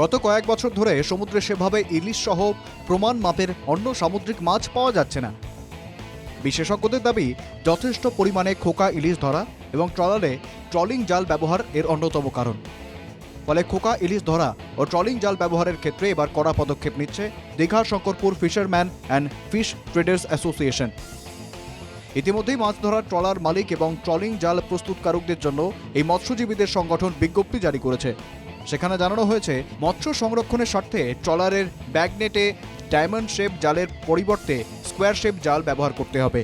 গত কয়েক বছর ধরে সমুদ্রে সেভাবে ইলিশ সহ প্রমাণ মাপের অন্য সামুদ্রিক মাছ পাওয়া যাচ্ছে না। বিশেষজ্ঞদের দাবি, যথেষ্ট পরিমাণে খোকা ইলিশ ধরা এবং ট্রলারে ট্রলিং জাল ব্যবহার এর অন্যতম কারণ। ফলে খোকা ইলিশ ধরা ও ট্রলিং জাল ব্যবহারের ক্ষেত্রে এবার কড়া পদক্ষেপ নিচ্ছে Digha Shankarpur fisherman and fish traders association. ইতিমধ্যেই মাছ ধরার ট্রলার মালিক এবং ট্রলিং জাল প্রস্তুতকারকদের জন্য এই মৎস্যজীবীদের সংগঠন বিজ্ঞপ্তি জারি করেছে। সেখানে জানানো হয়েছে, মৎস্য সংরক্ষণের স্বার্থে ট্রলারের ব্যাগনেটে ডায়মন্ড শেপ জালের পরিবর্তে স্কোয়ার শেপ জাল ব্যবহার করতে হবে।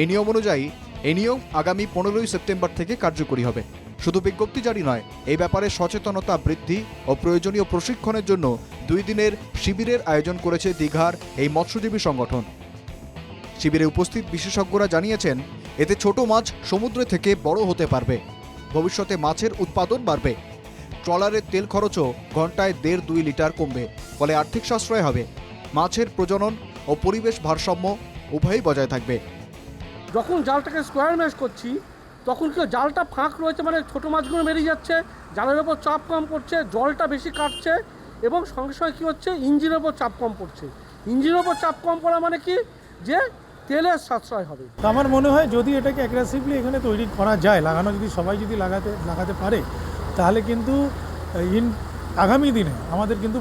এই নিয়ম অনুযায়ী, এ নিয়ম আগামী পনেরোই সেপ্টেম্বর থেকে কার্যকরী হবে। শুধু বিজ্ঞপ্তি জারি নয় এই ব্যাপারে সচেতনতা বৃদ্ধি ও প্রয়োজনীয় প্রশিক্ষণের জন্য দুই দিনের শিবিরের আয়োজন করেছে দীঘার এই মৎস্যজীবী সংগঠন। শিবিরে উপস্থিত বিশেষজ্ঞরা জানিয়েছেন, এতে ছোট মাছ সমুদ্র থেকে বড় হতে পারবে। ভবিষ্যতে মাছের উৎপাদন বাড়বে। ট্রলারের তেল খরচও ঘন্টায় দেড় দুই লিটার কমবে ফলে আর্থিক সাশ্রয় হবে। মাছের প্রজনন ও পরিবেশ ভারসাম্য উভয়ই বজায় থাকবে। যখন জালটাকে স্কোয়ার ম্যাশ করছি তখন কি জালটা ফাঁক রয়েছে মানে ছোটো মাছগুলো বেরিয়ে যাচ্ছে জালের ওপর চাপ কম পড়ছে জলটা বেশি কাটছে এবং সঙ্গে সঙ্গে কী হচ্ছে ইঞ্জিনের ওপর চাপ কম পড়ছে। ইঞ্জিনের ওপর চাপ কম পড়া মানে কি? যে তেলের সাশ্রয় হবে। তো আমার মনে হয় যদি এটাকে অ্যাগ্রেসিভলি এখানে তৈরি করা যায় লাগানো যদি সবাই যদি লাগাতে লাগাতে পারে তাহলে কিন্তু ইন আগামী দিনে আমাদের কিন্তু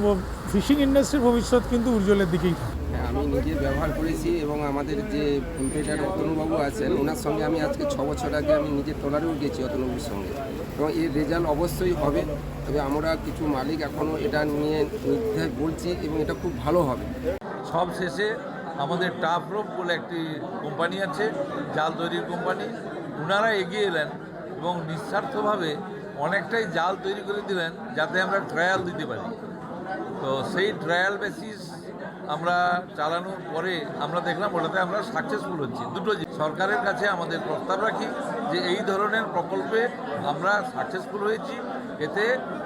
ফিশিং ইন্ডাস্ট্রির ভবিষ্যৎ কিন্তু উজ্জ্বলের দিকেই থাকবে। হ্যাঁ, আমি নিজে ব্যবহার করেছি এবং আমাদের যে ইম্পেটার অতনুবাবু আছেন ওনার সঙ্গে আমি আজকে ছ বছর আগে আমি নিজে ট্রলারেও গেছি অতনুবাবুর সঙ্গে। এবং এর রেজাল্ট অবশ্যই হবে তবে আমরা কিছু মালিক এখনও এটা নিয়ে নির্ধার বলছি এবং এটা খুব ভালো হবে। সব শেষে আমাদের টাফ রোপ বলে একটি কোম্পানি আছে জাল তৈরির কোম্পানি ওনারা এগিয়ে এলেন এবং নিঃস্বার্থভাবে অনেকটাই জাল তৈরি করে দিলেন যাতে আমরা ট্রায়াল দিতে পারি। তো সেই ট্রায়াল বেসিস আমরা চালানোর পরে আমরা দেখলাম ওটাতে আমরা সাকসেসফুল হচ্ছি। দুটো সরকারের কাছে আমাদের প্রস্তাব রাখি যে এই ধরনের প্রকল্পে আমরা সাকসেসফুল হয়েছি। এতে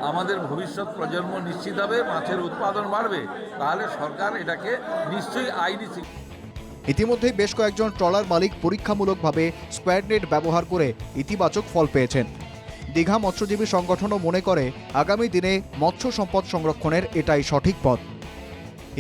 আমাদের ভবিষ্যৎ প্রজন্ম নিশ্চিত হবে, মাছের উৎপাদন বাড়বে। তাহলে সরকার এটাকে নিশ্চয়ই আইনি ইতিমধ্যেই বেশ কয়েকজন ট্রলার মালিক পরীক্ষামূলকভাবে স্কোয়ার নেট ব্যবহার করে ইতিবাচক ফল পেয়েছেন। দীঘা মৎস্যজীবী সংগঠনও মনে করে আগামী দিনে মৎস্য সম্পদ সংরক্ষণের এটাই সঠিক পথ।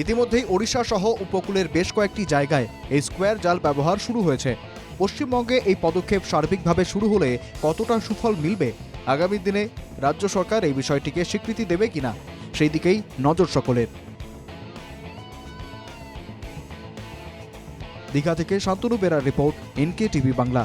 ইতিমধ্যেই ওড়িশা সহ উপকূলের বেশ কয়েকটি জায়গায় এই স্কোয়ার জাল ব্যবহার শুরু হয়েছে। পশ্চিমবঙ্গে এই পদক্ষেপ সার্বিকভাবে শুরু হলে কতটা সুফল মিলবে আগামী দিনে রাজ্য সরকার এই বিষয়টিকে স্বীকৃতি দেবে কিনা সেই দিকেই নজর সকলের। দীঘা থেকে Shantanu বেরার report N K TV Bangla.